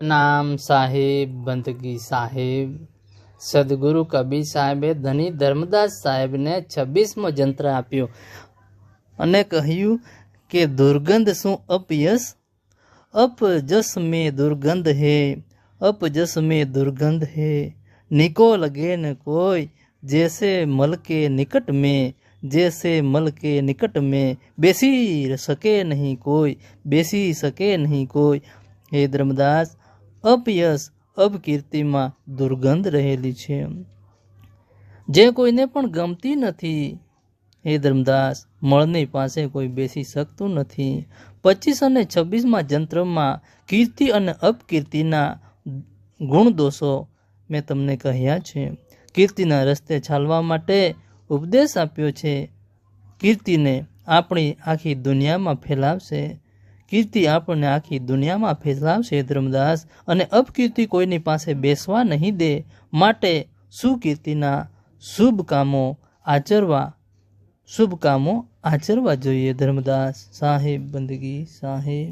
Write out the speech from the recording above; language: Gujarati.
નામ સાહેબ બંદગી સાહેબ સદગુરુ કબીર સાહેબે ધની ધર્મદાસ સાહેબને છવ્વીસમો જંત્ર આપ્યો અને કહ્યું કે દુર્ગંધ શું અપયશ અપજસ में दुर्गंध है अपजस में दुर्गंध है निको लगे न कोई जैसे मल के निकट में जैसे मल के निकट में बेसी सके नहीं कोई बेसी सके नहीं कोई હે ધર્મદાસ અપયશ અપકીર્તિમાં દુર્ગંધ રહેલી છે. જે કોઈને પણ ગમતી નથી. હે ધર્મદાસ, મળની પાસે કોઈ બેસી શકતું નથી. પચીસ અને છવ્વીસમાં જંત્રમાં કીર્તિ અને અપકીર્તિના ગુણદોષો મેં તમને કહ્યા છે. કીર્તિના રસ્તે ચાલવા માટે ઉપદેશ આપ્યો છે. કીર્તિને આપણી આખી દુનિયામાં ફેલાવશે. કીર્તિ આપણને આખી દુનિયામાં ફેલાવશે, ધર્મદાસ. અને અપકીર્તિ કોઈની પાસે બેસવા નહીં દે. માટે સુકીર્તિના શુભ કામો આચરવા શુભ કામો આચરવા જોઈએ ધર્મદાસ. સાહેબ, બંદગી, સાહેબ.